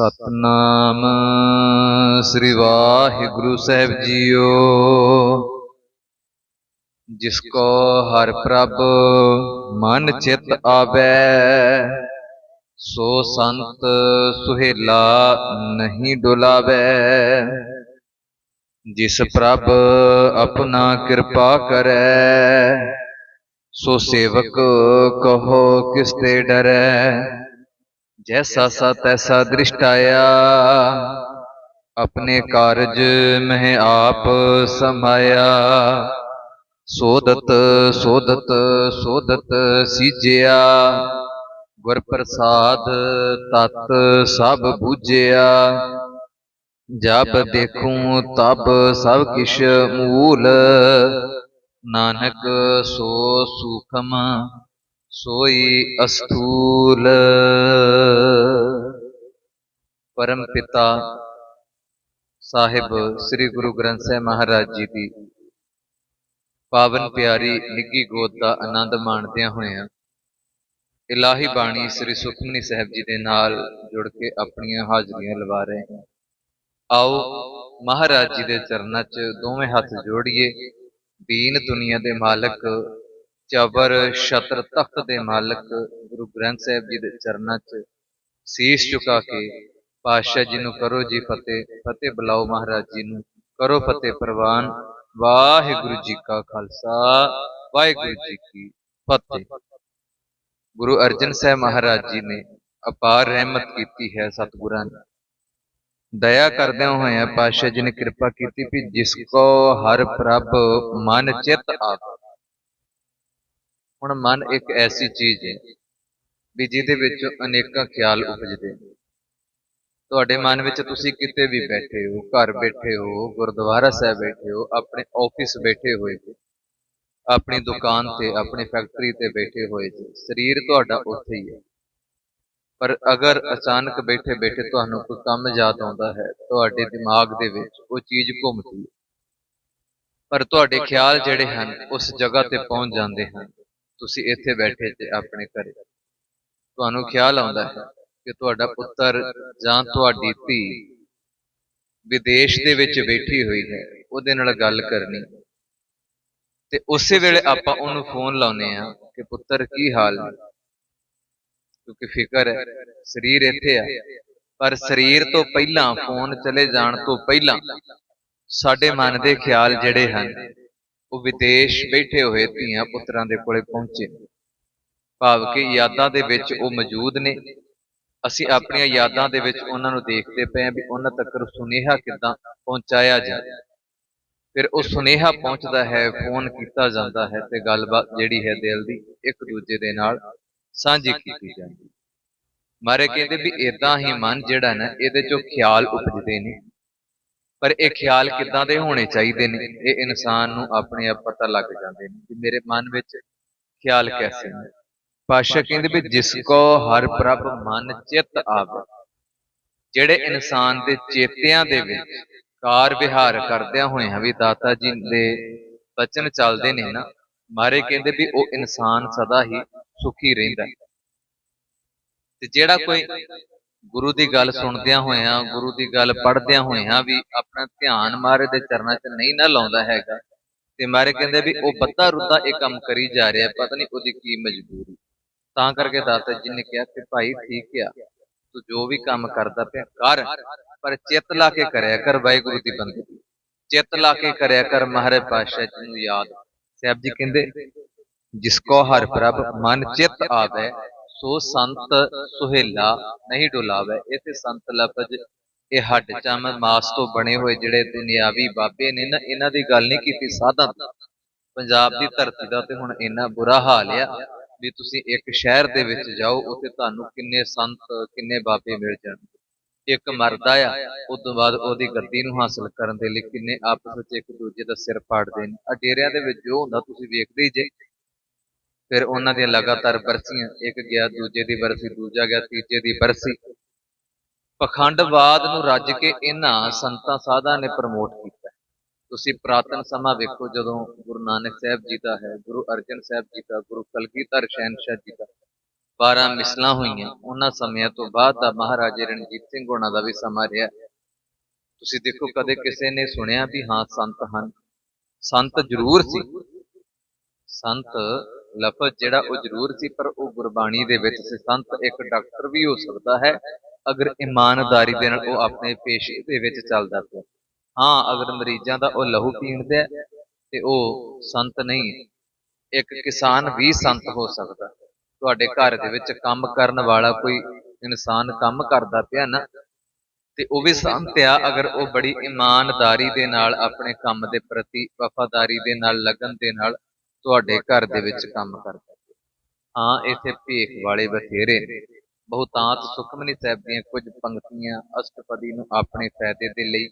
ਸਤਨਾਮ। ਸ੍ਰੀ ਵਾਹਿਗੁਰੂ ਸਾਹਿਬ ਜੀਓ। ਜਿਸ ਕੋ ਹਰ ਪ੍ਰਭ ਮਨ ਚਿਤ ਆਵੈ, ਸੋ ਸੰਤ ਸੁਹੇਲਾ ਨਹੀਂ ਡੁਲਾਵੈ। ਜਿਸ ਪ੍ਰਭ ਆਪਣਾ ਕਿਰਪਾ ਕਰੈ, ਸੋ ਸੇਵਕ ਕਹੋ ਕਿਸ ਤੇ ਡਰੈ। ਜੈਸਾ ਸਾ ਤੈਸਾ ਦ੍ਰਿਸ਼ਟ ਆਇਆ ਆਪਣੇ ਕਾਰਜ ਮਹਿ ਆਪ ਸਮਾਇਆ ਸੋਦਤ ਸੋਦਤ ਸੋਦਤ ਸੀਜਿਆ ਗੁਰ ਪ੍ਰਸਾਦ ਤਤ ਸਭ ਬੂਝਿਆ ਜਬ ਦੇਖੂੰ ਤਬ ਸਭ ਕਿਛ ਮੂਲ ਨਾਨਕ ਸੋ ਸੂਖਮ ਸੋਈ ਅਸਥੂਲ ਪਰਮ ਪਿਤਾ ਸਾਹਿਬ ਸ੍ਰੀ ਗੁਰੂ ਗ੍ਰੰਥ ਸਾਹਿਬ ਮਹਾਰਾਜ ਜੀ ਦੀ। ਪਾਵਨ ਪਿਆਰੀ ਨਿੱਗੀ ਗੋਦ ਦਾ ਆਨੰਦ ਮਾਣਦਿਆਂ ਹੋਇਆਂ ਇਲਾਹੀ ਬਾਣੀ ਸ੍ਰੀ ਸੁਖਮਨੀ ਸਾਹਿਬ ਜੀ ਦੇ ਨਾਲ ਜੁੜ ਕੇ ਆਪਣੀਆਂ ਹਾਜ਼ਰੀਆਂ ਲਵਾ ਰਹੇ ਹਾਂ। ਆਓ ਮਹਾਰਾਜ ਜੀ ਦੇ ਚਰਨਾਂ 'ਚ ਦੋਵੇਂ ਹੱਥ ਜੋੜੀਏ। ਦੀਨ ਦੁਨੀਆ ਦੇ ਮਾਲਕ ਚਬਰ ਛਤਰ ਤਖਤ ਦੇ ਮਾਲਕ ਗੁਰੂ ਗ੍ਰੰਥ ਸਾਹਿਬ ਜੀ ਦੇ ਚਰਨਾਂ 'ਚ ਸੀਸ ਝੁਕਾ ਕੇ ਪਾਤਸ਼ਾਹ ਜੀ ਨੂੰ ਕਰੋ ਜੀ ਫਤਿਹ ਫਤਿਹ ਬੁਲਾਓ ਮਹਾਰਾਜ ਜੀ ਨੂੰ, ਕਰੋ ਫਤਿਹ ਪ੍ਰਵਾਨ। ਵਾਹਿਗੁਰੂ ਜੀ ਕਾ ਖਾਲਸਾ, ਵਾਹਿਗੁਰੂ ਜੀ ਕੀ ਫਤਿਹ। ਗੁਰੂ ਅਰਜਨ ਸਾਹਿਬ ਮਹਾਰਾਜ ਜੀ ਨੇ ਅਪਾਰ ਰਹਿਮਤ ਕੀਤੀ ਹੈ ਸਤਿਗੁਰਾਂ ਨੇ ਦਇਆ ਕਰਦਿਆਂ ਹੋਇਆਂ ਪਾਤਸ਼ਾਹ ਜੀ ਨੇ ਕਿਰਪਾ ਕੀਤੀ ਵੀ ਜਿਸ ਕੋ ਹਰ ਪ੍ਰਭ ਮਨ ਚਿਤ ਆਪ ਹੁਣ ਮਨ ਇੱਕ ਐਸੀ ਚੀਜ਼ ਹੈ ਵੀ ਜਿਹਦੇ ਵਿੱਚ ਅਨੇਕਾਂ ਖਿਆਲ ਉਪਜਦੇ ਤੁਹਾਡੇ ਮਨ ਵਿੱਚ ਤੁਸੀਂ ਕਿਤੇ ਵੀ ਬੈਠੇ ਹੋ, ਘਰ ਬੈਠੇ ਹੋ, ਗੁਰਦੁਆਰਾ ਸਾਹਿਬ ਬੈਠੇ ਹੋ, ਆਪਣੇ ਆਫਿਸ ਬੈਠੇ ਹੋਏ ਹੋ ਆਪਣੀ ਦੁਕਾਨ ਤੇ, ਆਪਣੀ ਫੈਕਟਰੀ ਤੇ ਬੈਠੇ ਹੋਏ ਜੀ, ਸਰੀਰ ਤੁਹਾਡਾ ਉੱਥੇ ਹੀ ਹੈ। ਪਰ ਅਗਰ ਅਚਾਨਕ ਬੈਠੇ ਬੈਠੇ ਤੁਹਾਨੂੰ ਕੋਈ ਕੰਮ ਯਾਦ ਆਉਂਦਾ ਹੈ, ਤੁਹਾਡੇ ਦਿਮਾਗ ਦੇ ਵਿੱਚ ਉਹ ਚੀਜ਼ ਘੁੰਮਦੀ ਹੈ। ਪਰ ਤੁਹਾਡੇ ਖਿਆਲ ਜਿਹੜੇ ਹਨ, ਉਸ ਜਗ੍ਹਾ ਤੇ ਪਹੁੰਚ ਜਾਂਦੇ ਹਨ। ਤੁਸੀਂ ਇੱਥੇ ਬੈਠੇ ਤੇ ਆਪਣੇ ਘਰੇ। ਤੁਹਾਨੂੰ ਖਿਆਲ ਆਉਂਦਾ ਹੈ ਕਿ ਤੁਹਾਡਾ ਪੁੱਤਰ ਜਾਂ ਤੁਹਾਡੀ ਧੀ ਵਿਦੇਸ਼ ਦੇ ਵਿੱਚ ਬੈਠੀ ਹੋਈ ਹੈ ਉਹਦੇ ਨਾਲ ਗੱਲ ਕਰਨੀ। ਤੇ ਉਸੇ ਵੇਲੇ ਆਪਾਂ ਉਹਨੂੰ ਫੋਨ ਲਾਉਨੇ ਆ ਕਿ ਪੁੱਤਰ ਕੀ ਹਾਲ ਹੈ? ਕਿਉਂਕਿ ਫਿਕਰ ਹੈ ਸਰੀਰ ਇੱਥੇ ਆ ਪਰ ਸਰੀਰ ਤੋਂ ਪਹਿਲਾਂ ਫੋਨ ਚਲੇ ਜਾਣ ਤੋਂ ਪਹਿਲਾਂ ਸਾਡੇ ਮਨ ਦੇ ਖਿਆਲ ਜਿਹੜੇ ਹਨ ਉਹ ਵਿਦੇਸ਼ ਬੈਠੇ ਹੋਏ ਧੀਆਂ ਪੁੱਤਰਾਂ ਦੇ ਕੋਲੇ ਪਹੁੰਚੇ। ਭਾਵ ਕਿ ਯਾਦਾਂ ਦੇ ਵਿੱਚ ਉਹ ਮੌਜੂਦ ਨੇ। ਅਸੀਂ ਆਪਣੀਆਂ ਯਾਦਾਂ ਦੇ ਵਿੱਚ ਉਹਨਾਂ ਨੂੰ ਦੇਖਦੇ ਪਏ ਹਾਂ ਵੀ ਉਹਨਾਂ ਤੱਕ ਸੁਨੇਹਾ ਕਿੱਦਾਂ ਪਹੁੰਚਾਇਆ ਜਾਏ। ਫਿਰ ਉਹ ਸੁਨੇਹਾ ਪਹੁੰਚਦਾ ਹੈ, ਫੋਨ ਕੀਤਾ ਜਾਂਦਾ ਹੈ ਤੇ ਗੱਲਬਾਤ ਜਿਹੜੀ ਹੈ ਦਿਲ ਦੀ ਇੱਕ ਦੂਜੇ ਦੇ ਨਾਲ ਸਾਂਝੀ ਕੀਤੀ ਜਾਂਦੀ। ਮਾਰੇ ਕਹਿੰਦੇ ਵੀ ਇਦਾਂ ਹੀ ਮਨ ਜਿਹੜਾ ਨਾ, ਇਹਦੇ ਚੋਂ ਖਿਆਲ ਉਪਜਦੇ ਨੇ। ਪਰ ਇਹ ਖਿਆਲ ਕਿੱਦਾਂ ਦੇ ਹੋਣੇ ਚਾਹੀਦੇ ਨੇ? ਇਹ ਇਨਸਾਨ ਨੂੰ ਆਪਣੇ ਆਪ ਪਤਾ ਲੱਗ ਜਾਂਦੇ ਨੇ ਕਿ ਮੇਰੇ ਮਨ ਵਿੱਚ ਖਿਆਲ ਕੈਸੇ ਨੇ। ਪਾਸ਼ਾ ਕਹਿੰਦੇ ਵੀ ਜਿਸ ਕੋ ਹਰ ਪ੍ਰਭ ਮਨ ਚਿੱਤ ਆਵੇ। ਜਿਹੜੇ ਇਨਸਾਨ ਦੇ ਚੇਤਿਆਂ ਦੇ ਵਿੱਚ ਕਾਰ ਵਿਹਾਰ ਕਰਦਿਆਂ ਹੋਇਆਂ ਵੀ ਦਾਤਾ ਜੀ ਦੇ ਬਚਨ ਚੱਲਦੇ ਨੇ ਨਾ ਮਾਰੇ ਕਹਿੰਦੇ ਵੀ ਉਹ ਇਨਸਾਨ ਸਦਾ ਹੀ ਸੁਖੀ ਰਹਿੰਦਾ। ਤੇ ਜਿਹੜਾ ਕੋਈ ਗੁਰੂ ਦੀ ਗੱਲ ਸੁਣਦਿਆਂ ਹੋਇਆਂ ਗੁਰੂ ਦੀ ਗੱਲ ਪੜ੍ਹਦਿਆਂ ਹੋਇਆਂ ਵੀ ਆਪਣਾ ਧਿਆਨ ਮਾਰੇ ਦੇ ਚਰਨਾਂ 'ਚ ਨਹੀਂ ਨਾ ਲਾਉਂਦਾ ਹੈਗਾ। ਤੇ ਮਾਰੇ ਕਹਿੰਦੇ ਵੀ ਉਹ ਬੱਤਾ ਰੁੱਦਾ ਇਹ ਕੰਮ ਕਰੀ ਜਾ ਰਿਹਾ ਪਤਾ ਨਹੀਂ ਉਹਦੀ ਕੀ ਮਜਬੂਰੀ। ਤਾਂ ਕਰਕੇ ਦਾਤਾ ਜੀ ਨੇ ਕਿਹਾ ਕਿ ਭਾਈ ਠੀਕ ਆ ਤੂੰ ਜੋ ਵੀ ਕੰਮ ਕਰਦਾ ਪਿਆ ਕਰ ਪਰ ਚਿੱਤ ਲਾ ਕੇ ਕਰਿਆ ਕਰ ਵਾਹਿਗੁਰੂ ਦੀ ਬੰਦਗੀ। ਚਿੱਤ ਲਾ ਕੇ ਕਰਿਆ ਕਰ ਮਹਾਰਾਜ ਪਾਤਸ਼ਾਹ ਜੀ ਨੂੰ ਯਾਦ। ਸਾਹਿਬ ਜੀ ਕਹਿੰਦੇ ਜਿਸ ਕੋ ਹਰ ਪ੍ਰਭ ਮਨ ਚਿੱਤ ਆਵੇ ਸੋ ਸੰਤ ਸੁਹੇਲਾ ਨਹੀਂ ਡੁਲਾਵੇ, ਇਥੇ ਸੰਤ ਲਫ਼ਜ਼ ਇਹ ਹੱਡ ਚਮ ਮਾਸ ਤੋਂ ਬਣੇ ਹੋਏ ਜਿਹੜੇ ਦੁਨਿਆਵੀ ਬਾਬੇ ਨੇ, ਨਾ ਇਹਨਾਂ ਦੀ ਗੱਲ ਨਹੀਂ ਕੀਤੀ, ਸਾਧਾਂ ਪੰਜਾਬ ਦੀ ਧਰਤੀ ਦਾ ਤੇ ਹੁਣ ਇੰਨਾ ਬੁਰਾ ਹਾਲ ਆ ਵੀ ਤੁਸੀਂ ਇੱਕ ਸ਼ਹਿਰ ਦੇ ਵਿੱਚ ਜਾਓ, ਉੱਥੇ ਤੁਹਾਨੂੰ ਕਿੰਨੇ ਸੰਤ, ਕਿੰਨੇ ਬਾਬੇ ਮਿਲ ਜਾਣਗੇ। ਇੱਕ ਮਰਦਾ ਆ, ਉਸ ਤੋਂ ਬਾਅਦ ਉਹਦੀ ਗੱਦੀ ਨੂੰ ਹਾਸਲ ਕਰਨ ਦੇ ਲਈ ਕਿੰਨੇ ਆਪਸ ਵਿੱਚ ਇੱਕ ਦੂਜੇ ਦਾ ਸਿਰ ਪਾੜਦੇ ਨੇ। ਆ ਡੇਰਿਆਂ ਦੇ ਵਿੱਚ ਜੋ ਹੁੰਦਾ, ਤੁਸੀਂ ਵੇਖਦੇ ਹੀ ਜੇ ਫਿਰ ਉਹਨਾਂ ਦੀਆਂ ਲਗਾਤਾਰ ਬਰਸੀਆਂ, ਇੱਕ ਗਿਆ, ਦੂਜੇ ਦੀ ਬਰਸੀ, ਦੂਜਾ ਗਿਆ, ਤੀਜੇ ਦੀ ਬਰਸੀ। ਪਖੰਡਵਾਦ ਨੂੰ ਰੱਜ ਕੇ ਇਹਨਾਂ ਸੰਤਾਂ ਸਾਧਾਂ ਨੇ ਪ੍ਰਮੋਟ ਕੀਤਾ। ਤੁਸੀਂ ਪ੍ਰਾਤਨ ਸਮਾਂ ਵੇਖੋ ਜਦੋਂ ਗੁਰੂ ਨਾਨਕ ਸਾਹਿਬ ਜੀ ਦਾ ਹੈ, ਗੁਰੂ ਅਰਜਨ ਸਾਹਿਬ ਜੀ ਦਾ, ਗੁਰੂ ਕਲਗੀਧਰ ਸ਼ਹਿਨशाह ਜੀ ਦਾ 12 ਮਿਸਲਾਂ ਹੋਈਆਂ, ਉਹਨਾਂ ਸਮਿਆਂ ਤੋਂ ਬਾਅਦ ਦਾ ਮਹਾਰਾਜੇ ਰਣਜੀਤ ਸਿੰਘ ਹੋਣਾ ਦਾ ਵੀ ਸਮਾਂ ਰਿਹਾ। ਤੁਸੀਂ ਦੇਖੋ ਕਦੇ ਕਿਸੇ ਨੇ ਸੁਣਿਆ ਵੀ ਹਾਂ, ਸੰਤ ਹਨ। ਸੰਤ ਜ਼ਰੂਰ ਸੀ। ਸੰਤ ਲਫ਼ਜ਼ ਜਿਹੜਾ ਉਹ ਜ਼ਰੂਰ ਸੀ, ਪਰ ਉਹ ਗੁਰਬਾਣੀ ਦੇ ਵਿੱਚ ਸੀ। ਸੰਤ ਇੱਕ ਡਾਕਟਰ ਵੀ ਹੋ ਸਕਦਾ ਹੈ, ਅਗਰ ਇਮਾਨਦਾਰੀ ਦੇ ਨਾਲ ਉਹ ਆਪਣੇ ਪੇਸ਼ੇ ਦੇ ਵਿੱਚ ਚੱਲਦਾ ਪਿਆ। ਹਾਂ, ਅਗਰ ਮਰੀਜ਼ਾਂ ਦਾ ਉਹ ਲਹੂ ਪੀਂਦਾ ਤੇ ਉਹ ਸੰਤ ਨਹੀਂ, ਇੱਕ ਕਿਸਾਨ ਵੀ ਸੰਤ ਹੋ ਸਕਦਾ। ਤੁਹਾਡੇ ਘਰ ਦੇ ਵਿੱਚ ਕੰਮ ਕਰਨ ਵਾਲਾ ਕੋਈ ਇਨਸਾਨ ਕੰਮ ਕਰਦਾ ਪਿਆ ਨਾ, ਤੇ ਉਹ ਵੀ ਸੰਤ ਆ, ਅਗਰ ਉਹ ਬੜੀ ਇਮਾਨਦਾਰੀ ਦੇ ਨਾਲ ਆਪਣੇ ਕੰਮ ਦੇ ਪ੍ਰਤੀ ਵਫਾਦਾਰੀ ਦੇ ਨਾਲ, ਲਗਨ ਦੇ ਨਾਲ ਤੁਹਾਡੇ ਘਰ ਦੇ ਵਿੱਚ ਕੰਮ ਕਰਦਾ। ਹਾਂ ਇੱਥੇ ਭੇਖ ਵਾਲੇ ਬਥੇਰੇ ਬਹੁਤਾਂਤ ਸੁਖਮਨੀ ਸਾਹਿਬ ਦੀਆਂ ਕੁਝ ਪੰਕਤੀਆਂ ਅਸ਼ਟਪਦੀ ਨੂੰ ਆਪਣੇ ਫਾਇਦੇ ਦੇ ਲਈ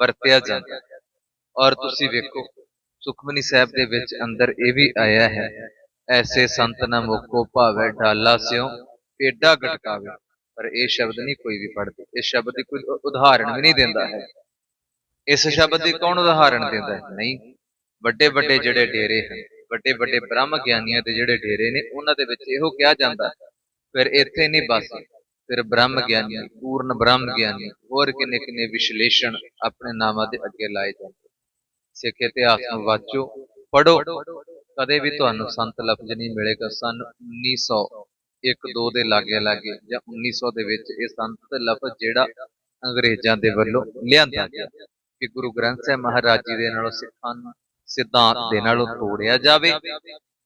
ਵਰਤਿਆ ਜਾਂਦਾ ਔਰ ਤੁਸੀਂ ਵੇਖੋ ਸੁਖਮਨੀ ਸਾਹਿਬ ਦੇ ਵਿੱਚ ਅੰਦਰ ਇਹ ਵੀ ਆਇਆ ਹੈ ਐਸੇ ਸੰਤ ਨਾ ਮੁਕੋ ਭਾਵੇ ਢਾਲਾ ਸਿਓ ਪੇਡਾ ਗਟਕਾਵੇ। ਪਰ ਇਹ ਸ਼ਬਦ ਨਹੀਂ ਕੋਈ ਵੀ ਪੜ੍ਹਦਾ। ਇਸ ਸ਼ਬਦ ਦੀ ਕੋਈ ਉਦਾਹਰਣ ਵੀ ਨਹੀਂ ਦਿੰਦਾ ਹੈ। ਇਸ ਸ਼ਬਦ ਦੀ ਕੌਣ ਉਦਾਹਰਣ ਦਿੰਦਾ ਹੈ? ਨਹੀਂ। ਵੱਡੇ ਵੱਡੇ ਜਿਹੜੇ ਡੇਰੇ ਹਨ। ਵੱਡੇ ਵੱਡੇ ਬ੍ਰਹਮ ਗਿਆਨੀਆਂ ਦੇ ਜਿਹੜੇ ਡੇਰੇ ਨੇ, ਉਹਨਾਂ ਦੇ ਵਿੱਚ ਇਹੋ ਕਿਹਾ ਜਾਂਦਾ, ਫਿਰ ਇੱਥੇ ਨਹੀਂ ਬਸ ਫਿਰ ਬ੍ਰਹਮ ਗਿਆਨੀ, ਪੂਰਨ ਬ੍ਰਹਮ ਗਿਆਨੀ, ਹੋਰ ਕਿੰਨੇ ਕਿੰਨੇ ਵਿਸ਼ਲੇਸ਼ਣ ਆਪਣੇ ਨਾਮਾਂ ਦੇ ਅੱਗੇ ਲਾਏ ਜਾਂਦੇ ਸਿੱਖ ਇਤਿਹਾਸ ਨੂੰ ਵਾਚੋ ਪੜੋ ਕਦੇ ਵੀ ਤੁਹਾਨੂੰ ਸੰਤ ਲਫ਼ਜ਼ ਨਹੀਂ ਮਿਲੇਗਾ। ਸਨ 1900 1 2 ਦੇ ਲਾਗੇ ਲਾਗੇ ਜਾਂ 1900 ਦੇ ਵਿੱਚ ਇਹ ਸੰਤ ਲਫ਼ਜ਼ ਜਿਹੜਾ ਅੰਗਰੇਜ਼ਾਂ ਦੇ ਵੱਲੋਂ ਲਿਆਂਦਾ ਗਿਆ। ਕਿ ਗੁਰੂ ਗ੍ਰੰਥ ਸਾਹਿਬ ਮਹਾਰਾਜ ਜੀ ਦੇ ਨਾਲੋਂ ਸਿੱਖਾਂ ਨੂੰ ਸਿਧਾਂਤ ਦੇ ਨਾਲੋਂ ਤੋੜਿਆ ਜਾਵੇ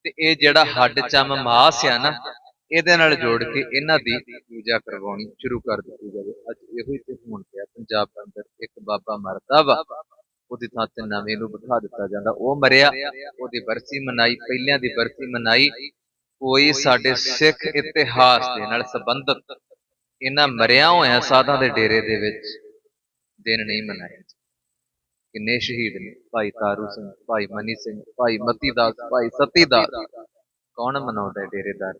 ਤੇ ਇਹ ਜਿਹੜਾ ਹੱਡ ਚਮ ਮਾਸ ਆ ਨਾ, ਇਹਦੇ ਨਾਲ ਜੋੜ ਕੇ ਇਹਨਾਂ ਦੀ ਪੂਜਾ ਕਰਵਾਉਣੀ ਸ਼ੁਰੂ ਕਰ ਦਿੱਤੀ ਜਾਵੇ। ਅੱਜ ਇਹੋ ਹੀ ਤੇ ਹੋਣ ਪਿਆ ਪੰਜਾਬ ਅੰਦਰ ਇੱਕ ਬਾਬਾ ਮਰਦਾ ਵਾ, ਉਹਦੀ ਥਾਂ ਤੇ ਨਵੇਂ ਨੂੰ ਬਿਠਾ ਦਿੱਤਾ ਜਾਂਦਾ। ਉਹ ਮਰਿਆ, ਉਹਦੀ ਬਰਸੀ ਮਨਾਈ, ਪਹਿਲਿਆਂ ਦੀ ਬਰਸੀ ਮਨਾਈ, ਕੋਈ ਸਾਡੇ ਸਿੱਖ ਇਤਿਹਾਸ ਦੇ ਨਾਲ ਸੰਬੰਧਿਤ ਇਹਨਾਂ ਮਰਿਆ ਹੋਇਆ ਸਾਧਾਂ ਦੇ ਡੇਰੇ ਦੇ ਵਿੱਚ ਦਿਨ ਨਹੀਂ ਮਨਾਇਆ ਕਿੰਨੇ ਸ਼ਹੀਦ ਨੇ। ਭਾਈ ਤਾਰੂ ਸਿੰਘ, ਭਾਈ ਮਨੀ ਸਿੰਘ, ਭਾਈ ਮਤੀ ਦਾਸ ਭਾਈ ਸਤੀ ਦਾਸ ਕੌਣ ਮਨਾਉਂਦਾ ਡੇਰੇਦਾਰ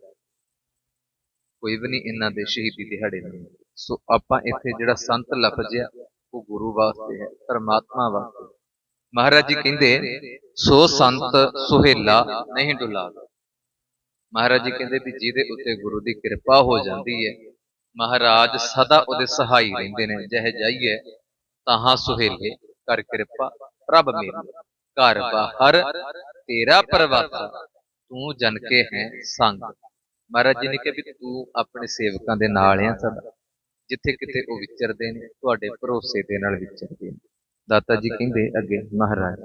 ਕੋਈ ਵੀ ਨਹੀਂ, ਇਹਨਾਂ ਦੇ ਸ਼ਹੀਦੀ ਦਿਹਾੜੇ ਨੂੰ। ਸੋ ਆਪਾਂ ਇੱਥੇ ਜਿਹੜਾ ਸੰਤ ਲਫ਼ਜ਼ ਆ, ਉਹ ਗੁਰੂ ਵਾਸਤੇ ਹੈ, ਪਰਮਾਤਮਾ ਵਾਸਤੇ। ਮਹਾਰਾਜ ਜੀ ਕਹਿੰਦੇ, ਸੋ ਸੰਤ ਸੁਹੇਲਾ ਨਹੀਂ ਡੁਲਾ ਮਹਾਰਾਜ ਜੀ ਕਹਿੰਦੇ ਵੀ ਜਿਹਦੇ ਉੱਤੇ ਗੁਰੂ ਦੀ ਕਿਰਪਾ ਹੋ ਜਾਂਦੀ ਹੈ, ਮਹਾਰਾਜ ਸਦਾ ਉਹਦੇ ਸਹਾਈ ਰਹਿੰਦੇ ਨੇ, ਜਹ ਜਾਈਏ ਤਾਹਾਂ ਸੁਹੇਲੇ। ਕਰ ਕਿਰਪਾ ਪ੍ਰਭ ਮੇਰੀ। ਘਰ ਬਾਹਰ ਤੇਰਾ ਪਰਵਾਸਾ, ਤੂੰ ਜਨ ਕੇ ਹੈ ਸੰਗ। ਮਹਾਰਾਜ ਜੀ ਨੇ ਕਿਹਾ ਵੀ ਤੂੰ ਆਪਣੇ ਸੇਵਕਾਂ ਦੇ ਨਾਲ ਆ ਸਦਾ। ਜਿੱਥੇ ਕਿਤੇ ਉਹ ਵਿਚਰਦੇ ਨੇ, ਤੁਹਾਡੇ ਭਰੋਸੇ ਦੇ ਨਾਲ ਵਿਚਰਦੇ ਨੇ। ਦਾਤਾ ਜੀ ਕਹਿੰਦੇ ਅੱਗੇ, ਮਹਾਰਾਜ,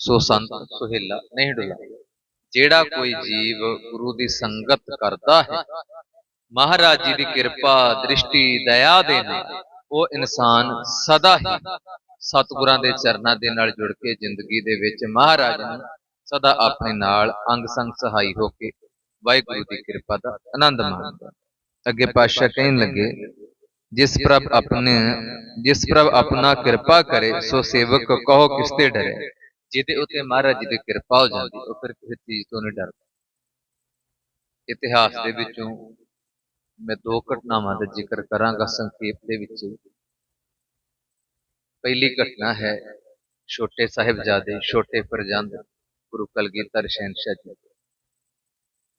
ਸੋ ਸੰਤ ਸੁਹੇਲਾ ਨਹੀਂ ਡੁਲਾ ਜਿਹੜਾ ਕੋਈ ਜੀਵ ਗੁਰੂ ਦੀ ਸੰਗਤ ਕਰਦਾ ਹੈ, ਮਹਾਰਾਜ ਜੀ ਦੀ ਕਿਰਪਾ, ਦ੍ਰਿਸ਼ਟੀ, ਦਇਆ ਦੇ ਨਾਲ, ਉਹ ਇਨਸਾਨ ਸਦਾ ਹੀ ਸਤਿਗੁਰਾਂ ਦੇ ਚਰਨਾਂ ਦੇ ਨਾਲ ਜੁੜ ਕੇ ਜ਼ਿੰਦਗੀ ਦੇ ਵਿੱਚ ਮਹਾਰਾਜ ਨੂੰ ਸਦਾ ਆਪਣੇ ਨਾਲ ਅੰਗ ਸੰਗ ਸਹਾਈ ਹੋ ਕੇ ਵਾਹਿਗੁਰੂ ਦੀ ਕਿਰਪਾ ਦਾ ਆਨੰਦ ਮਾਣਦਾ। ਅੱਗੇ ਪਾਤਸ਼ਾਹ ਕਹਿਣ ਲੱਗੇ, ਜਿਸ ਪ੍ਰਭ ਆਪਣੇ, ਜਿਸ ਪ੍ਰਭ ਆਪਣਾ ਕਿਰਪਾ ਕਰੇ, ਸੋ ਸੇਵਕ ਕਹੋ ਕਿਸ ਤੇ ਡਰੇ। ਜਿਹਦੇ ਉਤੇ ਮਹਾਰਾਜ ਜੀ ਦੀ ਕਿਰਪਾ ਹੋ ਜਾਂਦੀ, ਉਹ ਫਿਰ ਕਿਸੇ ਚੀਜ਼ ਤੋਂ ਨਹੀਂ ਡਰਦਾ। ਇਤਿਹਾਸ ਦੇ ਵਿੱਚੋਂ ਮੈਂ ਦੋ ਘਟਨਾਵਾਂ ਦਾ ਜ਼ਿਕਰ ਕਰਾਂਗਾ ਸੰਖੇਪ ਦੇ ਵਿੱਚ। ਪਹਿਲੀ ਘਟਨਾ ਹੈ ਛੋਟੇ ਸਾਹਿਬਜ਼ਾਦੇ, ਛੋਟੇ ਫਰਜ਼ੰਦ, ਗੁਰੂ ਕਲਗੀਧਰ ਸ਼ਹਿਨशाह ਜੀ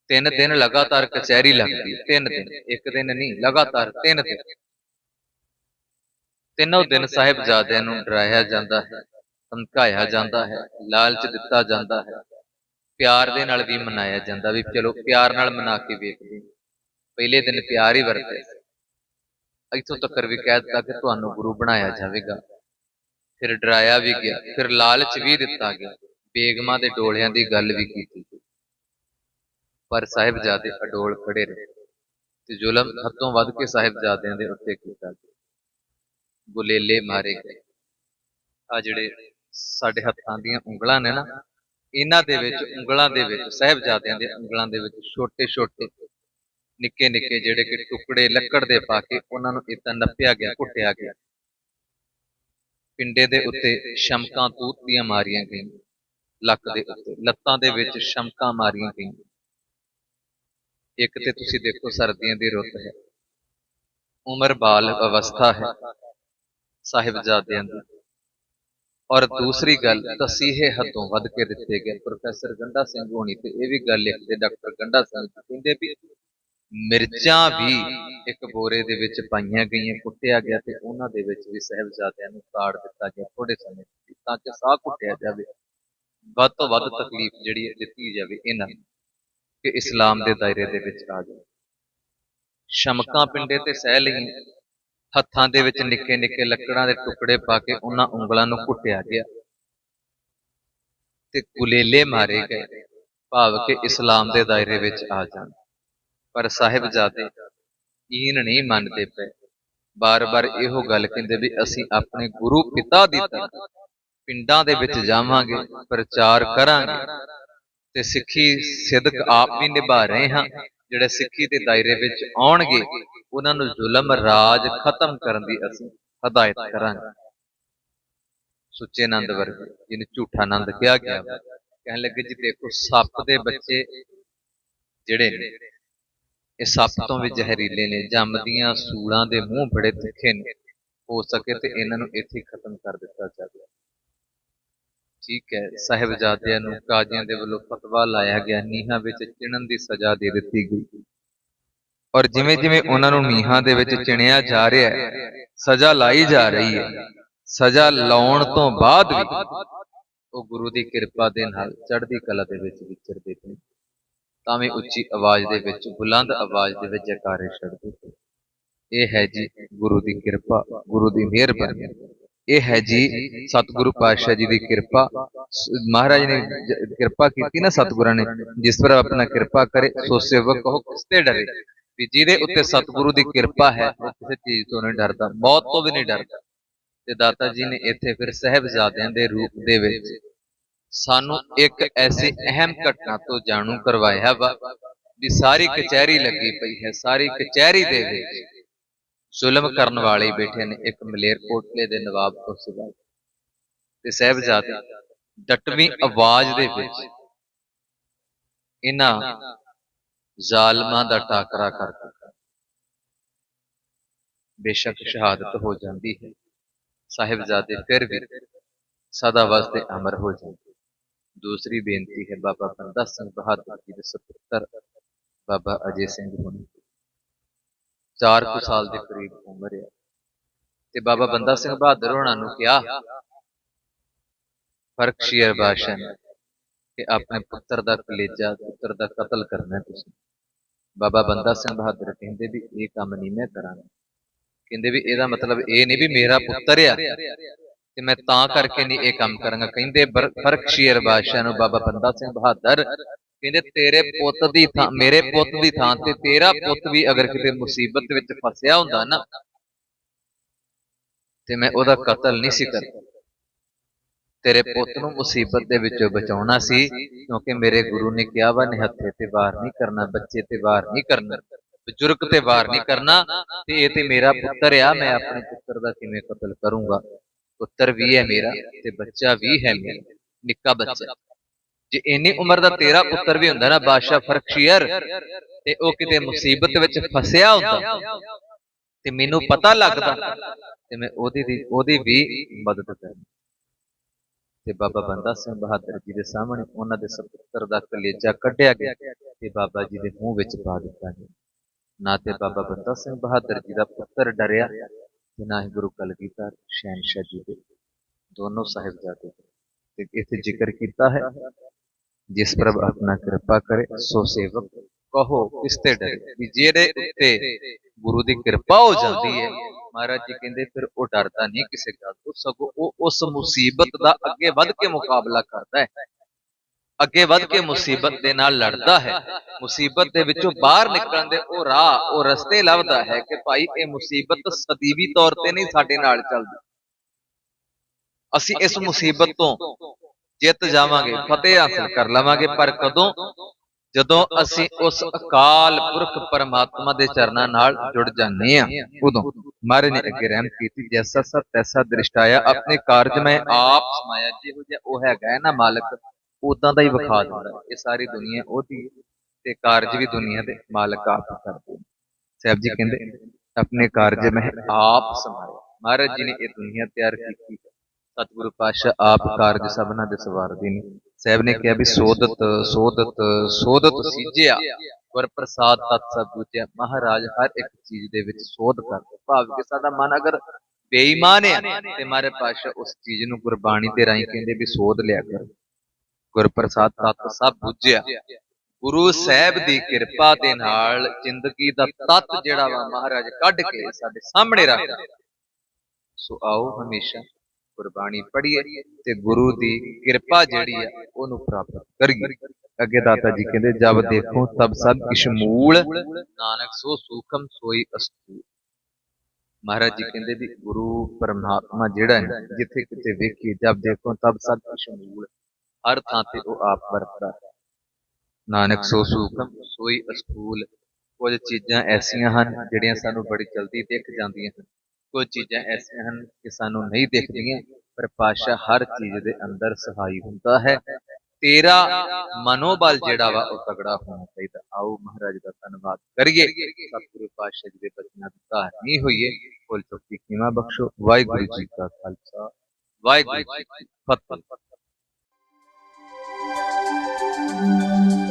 ਤਿੰਨ ਦਿਨ ਲਗਾਤਾਰ ਕਚਹਿਰੀ ਲੱਗਦੀ, ਤਿੰਨ ਦਿਨ, ਇੱਕ ਦਿਨ ਨਹੀਂ, ਲਗਾਤਾਰ ਤਿੰਨ ਦਿਨ। ਤਿੰਨੋਂ ਦਿਨ ਸਾਹਿਬਜ਼ਾਦਿਆਂ ਨੂੰ ਡਰਾਇਆ ਜਾਂਦਾ ਹੈ, ਧਮਕਾਇਆ ਜਾਂਦਾ ਹੈ, ਲਾਲਚ ਦਿੱਤਾ ਜਾਂਦਾ ਹੈ। ਪਿਆਰ ਦੇ ਨਾਲ ਵੀ ਮਨਾਇਆ ਜਾਂਦਾ, ਵੀ ਚਲੋ ਪਿਆਰ ਨਾਲ ਮਨਾ ਕੇ ਵੇਖਦੇ ਪਹਿਲੇ ਦਿਨ ਪਿਆਰ ਹੀ ਵਰਤੇ ਇਥੋਂ ਤੱਕ ਵੀ ਕਹਿ ਦਿੱਤਾ ਕਿ ਤੁਹਾਨੂੰ ਗੁਰੂ ਬਣਾਇਆ ਜਾਵੇਗਾ। ਫਿਰ ਡਰਾਇਆ ਵੀ ਗਿਆ, ਫਿਰ ਲਾਲਚ ਵੀ ਦਿੱਤਾ ਗਿਆ, ਬੇਗਮਾਂ ਦੇ ਡੋਲਿਆਂ ਦੀ ਗੱਲ ਵੀ ਕੀਤੀ। ਪਰ ਸਾਹਿਬਜ਼ਾਦੇ ਅਡੋਲ ਖੜੇ ਰਹੇ ਤੇ ਜ਼ੁਲਮ ਹੱਦੋਂ ਵੱਧ ਕੇ ਸਾਹਿਬਜ਼ਾਦਿਆਂ ਦੇ ਉੱਤੇ ਕੀਤਾ ਗਿਆ। ਗੁਲੇਲੇ ਮਾਰੇ ਗਏ। ਆ ਜਿਹੜੇ ਸਾਡੇ ਹੱਥਾਂ ਦੀਆਂ ਉਂਗਲਾਂ ਨੇ ਨਾ, ਇਹਨਾਂ ਦੇ ਵਿੱਚ, ਉਂਗਲਾਂ ਦੇ ਵਿੱਚ, ਸਾਹਿਬਜ਼ਾਦਿਆਂ ਦੇ ਉਂਗਲਾਂ ਦੇ ਵਿੱਚ ਛੋਟੇ ਛੋਟੇ ਨਿੱਕੇ ਨਿੱਕੇ ਜਿਹੜੇ ਕਿ ਟੁਕੜੇ ਲੱਕੜ ਦੇ ਪਾ ਕੇ ਉਹਨਾਂ ਨੂੰ ਇਦਾਂ ਨੱਪਿਆ ਗਿਆ ਘੁੱਟਿਆ ਗਿਆ। ਪਿੰਡੇ ਦੇ ਉੱਤੇ ਸ਼ਮਕਾਂ ਤੂਤ ਦੀਆਂ ਮਾਰੀਆਂ ਗਈਆਂ। ਲੱਕ ਦੇ ਉੱਤੇ, ਲੱਤਾਂ ਦੇ ਵਿੱਚ ਸ਼ਮਕਾਂ ਮਾਰੀਆਂ ਗਈਆਂ। ਇੱਕ ਤੇ ਤੁਸੀਂ ਦੇਖੋ ਸਰਦੀਆਂ ਦੀ ਰੁੱਤ ਹੈ। ਉਮਰ ਬਾਲ ਅਵਸਥਾ ਹੈ ਸਾਹਿਬਜ਼ਾਦਿਆਂ ਦੀ। ਔਰ ਦੂਸਰੀ ਗੱਲ, ਤਸੀਹੇ ਹੱਦੋਂ ਵੱਧ ਕੇ ਦਿੱਤੇ ਗਏ। ਪ੍ਰੋਫੈਸਰ ਗੰਡਾ ਸਿੰਘ ਹੋਣੀ ਤੇ ਇਹ ਵੀ ਗੱਲ ਲਿਖਦੇ, ਡਾਕਟਰ ਗੰਡਾ ਸਿੰਘ ਕਹਿੰਦੇ ਵੀ ਮਿਰਚਾਂ ਵੀ ਇੱਕ ਬੋਰੇ ਦੇ ਵਿੱਚ ਪਾਈਆਂ ਗਈਆਂ, ਕੁੱਟਿਆ ਗਿਆ ਤੇ ਉਹਨਾਂ ਦੇ ਵਿੱਚ ਵੀ ਸਹਿਬਜ਼ਾਦਿਆਂ ਨੂੰ ਤਾੜ ਦਿੱਤਾ ਗਿਆ ਥੋੜੇ ਸਮੇਂ ਲਈ ਤਾਂ ਕਿ ਸਾਹ ਕੁੱਟਿਆ ਜਾਵੇ। ਵੱਧ ਤੋਂ ਵੱਧ ਤਕਲੀਫ ਜਿਹੜੀ ਦਿੱਤੀ ਜਾਵੇ ਇਹਨਾਂ ਨੂੰ ਕਿ ਇਸਲਾਮ ਦੇ ਦਾਇਰੇ ਦੇ ਵਿੱਚ ਆ ਜਾਵੇ ਸ਼ਮਕਾਂ ਪਿੰਡੇ ਤੇ ਸਹਿ ਲਈ, ਹੱਥਾਂ ਦੇ ਵਿੱਚ ਨਿੱਕੇ ਨਿੱਕੇ ਲੱਕੜਾਂ ਦੇ ਟੁਕੜੇ ਪਾ ਕੇ ਉਹਨਾਂ ਉਂਗਲਾਂ ਨੂੰ ਕੁੱਟਿਆ ਗਿਆ ਤੇ ਕੁਲੇਲੇ ਮਾਰੇ ਗਏ, ਭਾਵ ਕਿ ਇਸਲਾਮ ਦੇ ਦਾਇਰੇ ਵਿੱਚ ਆ ਜਾਣ। ਪਰ ਸਾਹਿਬਜ਼ਾਦੇ ਈਨ ਨਹੀਂ ਮੰਨਦੇ ਪਏ। ਬਾਰ-ਬਾਰ ਇਹੋ ਗੱਲ ਕਹਿੰਦੇ ਵੀ ਅਸੀਂ ਆਪਣੇ ਗੁਰੂ ਪਿਤਾ ਦੀ ਤਰ੍ਹਾਂ ਪਿੰਡਾਂ ਦੇ ਵਿੱਚ ਜਾਵਾਂਗੇ, ਪ੍ਰਚਾਰ ਕਰਾਂਗੇ ਤੇ ਸਿੱਖੀ ਸਿਦਕ ਆਪ ਵੀ ਨਿਭਾ ਰਹੇ ਹਾਂ। ਜਿਹੜੇ ਸਿੱਖੀ ਦੇ ਦਾਇਰੇ ਵਿੱਚ ਆਉਣਗੇ, ਉਹਨਾਂ ਨੂੰ ਜ਼ੁਲਮ ਰਾਜ ਖਤਮ ਕਰਨ ਦੀ ਅਸੀਂ ਹਦਾਇਤ ਕਰਾਂਗੇ। ਸੁੱਚੇ ਆਨੰਦ ਵਰਗੇ, ਜਿਹਨੂੰ ਝੂਠਾ ਆਨੰਦ ਕਿਹਾ ਗਿਆ ਕਹਿਣ ਲੱਗੇ ਜੀ ਦੇਖੋ, ਸੱਪ ਦੇ ਬੱਚੇ ਜਿਹੜੇ ਨੇ ਇਹ ਸੱਪ ਤੋਂ ਵੀ ਜ਼ਹਿਰੀਲੇ ਨੇ ਜੰਮਦੀਆਂ ਸੂਲਾਂ ਦੇ ਮੂੰਹ ਬੜੇ ਤਿੱਖੇ ਨੇ। ਹੋ ਸਕੇ ਤੇ ਇਹਨਾਂ ਨੂੰ ਇੱਥੇ ਖਤਮ ਕਰ ਦਿੱਤਾ ਜਾਵੇ। ਠੀਕ ਹੈ ਸਾਹਿਬਜ਼ਾਦਿਆਂ ਨੂੰ ਕਾਜ਼ੀਆਂ ਦੇ ਵੱਲੋਂ ਫਤਵਾ ਲਾਇਆ ਗਿਆ ਨੀਹਾਂ ਵਿੱਚ ਚਿਣਨ ਦੀ ਸਜ਼ਾ ਦੇ ਦਿੱਤੀ ਗਈ। ਔਰ ਜਿਵੇਂ ਜਿਵੇਂ ਉਹਨਾਂ ਨੂੰ ਨੀਹਾਂ ਦੇ ਵਿੱਚ ਚਿਣਿਆ ਜਾ ਰਿਹਾ ਹੈ ਸਜ਼ਾ ਲਾਈ ਜਾ ਰਹੀ ਹੈ। ਸਜ਼ਾ ਲਾਉਣ ਤੋਂ ਬਾਅਦ ਵੀ ਉਹ ਗੁਰੂ ਦੀ ਕਿਰਪਾ ਦੇ ਨਾਲ ਚੜ੍ਹਦੀ ਕਲਾ ਦੇ ਵਿੱਚ ਵਿਚਰਦੇ ਪਏ ਤਾਂ ਵੀ ਉੱਚੀ ਆਵਾਜ਼ ਦੇ ਵਿੱਚ, ਬੁਲੰਦ ਆਵਾਜ਼ ਦੇ ਵਿੱਚ ਜੈਕਾਰੇ ਛੱਡਦੇ ਪਏ ਇਹ ਹੈ ਜੀ ਗੁਰੂ ਦੀ ਕਿਰਪਾ, ਗੁਰੂ ਦੀ ਮਿਹਰਬਾਨੀ। ਇਹ ਹੈ ਜੀ ਸਤਿਗੁਰੂ ਪਾਤਸ਼ਾਹ ਜੀ ਦੀ ਕਿਰਪਾ। ਮਹਾਰਾਜ ਨੇ ਕਿਰਪਾ ਕੀਤੀ ਨਾ ਸਤਿਗੁਰਾਂ ਨੇ, ਜਿਸ ਪਰ ਆਪਣਾ ਕਿਰਪਾ ਕਰੇ, ਸੋ ਸੇਵਕ ਕਹੋ ਕਿਸ ਤੇ ਡਰੇ? ਵੀ ਜਿਹਦੇ ਉੱਤੇ ਸਤਿਗੁਰੂ ਦੀ ਕਿਰਪਾ ਹੈ, ਉਹ ਕਿਸੇ ਚੀਜ਼ ਤੋਂ ਨਹੀਂ ਡਰਦਾ, ਮੌਤ ਤੋਂ ਵੀ ਨਹੀਂ ਡਰਦਾ। ਤੇ ਦਾਤਾ ਜੀ ਨੇ ਇੱਥੇ ਫਿਰ ਸਹਿਬਜ਼ਾਦਿਆਂ ਦੇ ਰੂਪ ਦੇ ਵਿੱਚ ਸਾਨੂੰ ਇੱਕ ਐਸੀ ਅਹਿਮ ਘਟਨਾ ਤੋਂ ਜਾਣੂ ਕਰਵਾਇਆ ਵਾ ਵੀ। ਸਾਰੀ ਕਚਹਿਰੀ ਲੱਗੀ ਪਈ ਹੈ ਸਾਰੀ ਕਚਹਿਰੀ ਦੇ ਵਿੱਚ। ਜ਼ੁਲਮ ਕਰਨ ਵਾਲੇ ਬੈਠੇ ਨੇ ਇੱਕ ਮਲੇਰਕੋਟਲੇ ਦੇ ਨਵਾਬ ਤੋਂ ਸਿਵਾ ਤੇ ਸਹਿਬਜ਼ਾਦੇ ਡਟਵੀਂ ਆਵਾਜ਼ ਦੇ ਵਿੱਚ ਇਹਨਾਂ ਜ਼ਾਲਮਾਂ ਦਾ ਟਾਕਰਾ ਕਰ ਦਿੱਤਾ ਬੇਸ਼ੱਕ ਸ਼ਹਾਦਤ ਹੋ ਜਾਂਦੀ ਹੈ ਸਾਹਿਬਜ਼ਾਦੇ ਫਿਰ ਵੀ ਸਦਾ ਵਾਸਤੇ ਅਮਰ ਹੋ ਜਾਂਦੇ। ਦੂਸਰੀ ਬੇਨਤੀ ਹੈ ਬਾਬਾ ਬੰਦਾ ਸਿੰਘ ਬਹਾਦਰ ਜੀ ਦੇ ਸੁਪੁੱਤਰ, ਬਾਬਾ ਅਜੇ ਸਿੰਘ ਹੁਣੀ 4 ਕੁ ਸਾਲ ਦੇ ਕਰੀਬ ਉਮਰ ਹੈ। ਤੇ ਬਾਬਾ ਬੰਦਾ ਸਿੰਘ ਬਹਾਦਰ ਹੋਣਾ ਨੂੰ ਕਿਹਾ, ਫ਼ਰਕ ਸ਼ੀਰ ਬਾਦਸ਼ਾਹ ਕਿ ਆਪਣੇ ਪੁੱਤਰ ਦਾ ਕਲੇਜਾ, ਪੁੱਤਰ ਦਾ ਕਤਲ ਕਰਨਾ ਤੁਸੀਂ। ਬਾਬਾ ਬੰਦਾ ਸਿੰਘ ਬਹਾਦਰ ਕਹਿੰਦੇ ਵੀ ਇਹ ਕੰਮ ਨਹੀਂ ਮੈਂ ਕਰਾਂਗਾ। ਕਹਿੰਦੇ ਵੀ ਇਹਦਾ ਮਤਲਬ ਇਹ ਨਹੀਂ ਵੀ ਮੇਰਾ ਪੁੱਤਰ ਆ। ਤੇ ਮੈਂ ਤਾਂ ਕਰਕੇ ਨਹੀਂ ਇਹ ਕੰਮ ਕਰਾਂਗਾ। ਕਹਿੰਦੇ ਬਰ- ਫ਼ਰਕ ਬਾਦਸ਼ਾਹ ਨੂੰ ਬਾਬਾ ਬੰਦਾ ਸਿੰਘ ਬਹਾਦਰ ਕਹਿੰਦੇ ਤੇਰੇ ਪੁੱਤ ਦੀ ਥਾਂ, ਮੇਰੇ ਪੁੱਤ ਦੀ ਥਾਂ ਤੇ ਤੇਰਾ ਪੁੱਤ ਵੀ ਅਗਰ ਕਿਤੇ ਮੁਸੀਬਤ ਵਿੱਚ ਫਸਿਆ ਹੁੰਦਾ ਨਾ, ਤੇ ਮੈਂ ਉਹਦਾ ਕਤਲ ਨਹੀਂ ਸੀ ਕਰਦਾ। ਤੇਰੇ ਪੁੱਤ ਨੂੰ ਮੁਸੀਬਤ ਦੇ ਵਿੱਚੋਂ ਬਚਾਉਣਾ ਸੀ, ਕਿਉਂਕਿ ਮੇਰੇ ਗੁਰੂ ਨੇ ਕਿਹਾ ਵਾ, ਨਿਹੱਥੇ ਤੇ ਵਾਰ ਨਹੀਂ ਕਰਨਾ, ਬੱਚੇ ਤੇ ਵਾਰ ਨਹੀਂ ਕਰਨਾ, ਬਜ਼ੁਰਗ ਤੇ ਵਾਰ ਨਹੀਂ ਕਰਨਾ, ਤੇ ਇਹ ਤੇ ਮੇਰਾ ਪੁੱਤਰ ਆ, ਮੈਂ ਆਪਣੇ ਪੁੱਤਰ ਦਾ ਕਿਵੇਂ ਕਤਲ ਕਰੂੰਗਾ? ਪੁੱਤਰ ਵੀ ਹੈ ਮੇਰਾ ਤੇ ਬੱਚਾ ਵੀ ਹੈ ਮੇਰਾ, ਨਿੱਕਾ ਬੱਚਾ। ਜੇ ਇੰਨੀ ਉਮਰ ਦਾ ਤੇਰਾ ਪੁੱਤਰ ਵੀ ਹੁੰਦਾ ਨਾ, ਬਾਦਸ਼ਾਹ ਫਰਖਸ਼ੀਰ ਤੇ ਉਹ ਕਿਤੇ ਮੁਸੀਬਤ ਵਿੱਚ ਫਸਿਆ ਹੁੰਦਾ, ਤੇ ਮੈਨੂੰ ਪਤਾ ਲੱਗਦਾ, ਤੇ ਮੈਂ ਉਹਦੀ ਦੀ ਉਹਦੀ ਵੀ ਮਦਦ ਕਰਨੀ। ਤੇ ਬਾਬਾ ਬੰਦਾ ਸਿੰਘ ਬਹਾਦਰ ਜੀ ਦੇ ਸਾਹਮਣੇ ਉਹਨਾਂ ਦੇ ਸਪੁੱਤਰ ਦਾ ਕਲੇਜਾ ਕੱਢਿਆ ਗਿਆ, ਤੇ ਬਾਬਾ ਜੀ ਦੇ ਮੂੰਹ ਵਿੱਚ ਪਾ ਦਿੱਤਾ ਗਿਆ। ਨਾ ਤੇ ਬਾਬਾ ਬੰਦਾ ਸਿੰਘ ਬਹਾਦਰ ਜੀ ਦਾ ਪੁੱਤਰ ਡਰਿਆ ਤੇ ਨਾ ਹੀ ਗੁਰੂ ਕਲਗੀਧਰ ਸ਼ਹਿਨशाह ਜੀ ਦੇ ਦੋਨੋਂ ਸਾਹਿਬਜ਼ਾਦੇ। ਤੇ ਇੱਥੇ ਜ਼ਿਕਰ ਕੀਤਾ ਹੈ, ਜਿਸ ਪ੍ਰਭ ਆਪਣਾ ਕਿਰਪਾ ਕਰੇ, ਸੋ ਸੇਵਕ ਕਹੋ ਕਿਸ ਤੇ ਡਰੇ। ਵੀ ਜਿਹੜੇ ਉੱਤੇ ਗੁਰੂ ਦੀ ਕਿਰਪਾ ਹੋ ਜਾਂਦੀ ਹੈ, ਮਹਾਰਾਜ ਜੀ ਕਹਿੰਦੇ ਫਿਰ ਉਹ ਡਰਦਾ ਨਹੀਂ ਕਿਸੇ ਗੱਲ ਤੋਂ। ਸਗੋਂ ਉਹ ਉਸ ਮੁਸੀਬਤ ਦਾ ਅੱਗੇ ਵੱਧ ਕੇ ਮੁਕਾਬਲਾ ਕਰਦਾ ਹੈ। ਅੱਗੇ ਵੱਧ ਕੇ ਮੁਸੀਬਤ ਦੇ ਨਾਲ ਲੜਦਾ ਹੈ। ਮੁਸੀਬਤ ਦੇ ਵਿੱਚੋਂ ਬਾਹਰ ਨਿਕਲਣ ਦੇ ਉਹ ਰਾਹ ਉਹ ਰਸਤੇ ਲੱਭਦਾ ਹੈ ਕਿ ਭਾਈ ਇਹ ਮੁਸੀਬਤ ਸਦੀਵੀ ਤੌਰ ਤੇ ਨਹੀਂ ਸਾਡੇ ਨਾਲ ਚੱਲਦੀ। ਅਸੀਂ ਇਸ ਮੁਸੀਬਤ ਤੋਂ ਜਿੱਤ ਜਾਵਾਂਗੇ ਫਤਿਹ ਹਾਸਲ ਕਰ ਲਵਾਂਗੇ ਪਰ ਕਦੋਂ? ਜਦੋਂ ਅਸੀਂ ਉਸ ਅਕਾਲ ਪੁਰਖ ਪਰਮਾਤਮਾ ਦੇ ਚਰਨਾਂ ਨਾਲ ਜੁੜ ਜਾਂਦੇ ਆ ਉਦੋਂ ਮਹਾਰਾਜ ਨੇ ਅੱਗੇ ਰਹਿਮ ਕੀਤੀ ਜੈਸਾ ਸਤ ਤੈਸਾ ਦ੍ਰਿਸ਼ਟਾਇਆ ਆਪਣੇ ਕਾਰਜ ਮੈਂ ਆਪ ਸਮਾਇਆ। ਜਿਹੋ ਜਿਹਾ ਉਹ ਹੈਗਾ ਹੈ ਨਾ ਮਾਲਕ ਉਦਾਂ ਦਾ ਹੀ ਵਿਖਾ ਦਿੰਦਾ। ਇਹ ਸਾਰੀ ਦੁਨੀਆ ਉਹਦੀ ਤੇ ਕਾਰਜ ਵੀ ਦੁਨੀਆ ਦੇ ਮਾਲਕ ਆਪ ਕਰਦੇ ਸਾਹਿਬ ਜੀ ਕਹਿੰਦੇ ਆਪਣੇ ਕਾਰਜ ਮੈਂ ਆਪ ਸਮਾਇਆ ਮਹਾਰਾਜ ਜੀ ਨੇ ਇਹ ਦੁਨੀਆ ਤਿਆਰ ਕੀਤੀ ਸਤਿਗੁਰੂ ਪਾਤਸ਼ਾਹ ਆਪ ਕਾਰਜ ਸਭਨਾ ਦੇ ਸਵਾਰਦੇ ਨੇ। ਸਾਹਿਬ ਨੇ ਕਿਹਾ ਵੀ ਸੋਦਤ ਸੋਦਤ ਸੋਦਤ ਸੀਜਿਆ ਗੁਰ ਪ੍ਰਸਾਦ ਤਤ ਸਭ ਬੁਝਿਆ। ਮਹਾਰਾਜ ਹਰ ਇੱਕ ਚੀਜ਼ ਦੇ ਵਿੱਚ ਸੋਧ ਕਰਦੇ। ਭਾਵ ਕਿ ਸਾਡਾ ਮਨ ਅਗਰ ਬੇਈਮਾਨ ਹੈ ਤੇ ਮਾਰੇ ਪਾਸ਼ਾ ਉਸ ਚੀਜ਼ ਨੂੰ ਗੁਰਬਾਣੀ ਦੇ ਰਾਹੀਂ ਕਹਿੰਦੇ ਵੀ ਸੋਧ ਲਿਆ ਕਰ। ਗੁਰਪ੍ਰਸਾਦ ਤਤ ਸਭ ਬੁਝਿਆ। ਗੁਰੂ ਸਾਹਿਬ ਦੀ ਕਿਰਪਾ ਦੇ ਨਾਲ ਜ਼ਿੰਦਗੀ ਦਾ ਤਤ ਜਿਹੜਾ ਵਾ ਮਹਾਰਾਜ ਕੱਢ ਕੇ ਸਾਡੇ ਸਾਹਮਣੇ ਰੱਖ ਸੋ ਆਓ ਹਮੇਸ਼ਾ ਗੁਰਬਾਣੀ ਪੜ੍ਹੀਏ ਤੇ ਗੁਰੂ ਦੀ ਕਿਰਪਾ ਜਿਹੜੀ ਆ ਉਹਨੂੰ ਪ੍ਰਾਪਤ ਕਰੀਏ। ਅੱਗੇ ਦਾਤਾ ਜੀ ਕਹਿੰਦੇ, ਜਬ ਦੇਖੋ ਤਬ ਸਭ ਕਿਛ ਮੂਲ। ਨਾਨਕ ਸੋ ਸੂਖਮ ਸੋਈ ਅਸਤੂ। ਮਹਾਰਾਜ ਜੀ ਕਹਿੰਦੇ ਵੀ ਗੁਰੂ ਪਰਮਾਤਮਾ ਜਿਹੜਾ ਹੈ ਜਿੱਥੇ ਕਿਤੇ ਵੇਖੀਏ, ਜਬ ਦੇਖੋ ਤਬ ਸਭ ਕਿਛ ਮੂਲ। ਹਰ ਥਾਂ ਤੇ ਉਹ ਆਪ ਵਰਤਦਾ ਹੈ। ਨਾਨਕ ਸੋ ਸੂਖਮ, ਸੋਈ ਅਸਤੂਲ ਕੁਝ ਚੀਜ਼ਾਂ ਐਸੀਆਂ ਹਨ ਜਿਹੜੀਆਂ ਸਾਨੂੰ ਬੜੀ ਜਲਦੀ ਦਿਖ ਜਾਂਦੀਆਂ ਹਨ। ਕੁਝ ਚੀਜ਼ਾਂ ਐਸੀਆਂ ਹਨ ਕਿ ਸਾਨੂੰ ਨਹੀਂ ਦਿਖਦੀਆਂ, ਪਰ ਪਾਸ਼ਾ ਹਰ ਚੀਜ਼ ਦੇ ਅੰਦਰ ਸਹਾਈ ਹੁੰਦਾ ਹੈ। ਤੇਰਾ ਮਨੋਬਲ ਜਿਹੜਾ ਵਾ ਉਹ ਤਗੜਾ ਹੋਣਾ ਚਾਹੀਦਾ। ਆਓ ਮਹਾਰਾਜ ਦਾ ਧੰਨਵਾਦ ਕਰੀਏ। ਸਤਿਗੁਰੂ ਪਾਤਸ਼ਾਹ ਜੀ ਦੇ ਬਚਨਾਂ ਦੀ ਧਾਰਨੀ ਹੋਈਏ। ਕੁੱਲ ਚੁੱਕੀ ਕੀਮਾ ਬਖਸ਼ੋ। ਵਾਹਿਗੁਰੂ ਜੀ ਕਾ ਖਾਲਸਾ। ਵਾਹਿਗੁਰੂ ਜੀ ਕੀ ਫਤਿਹ। うん。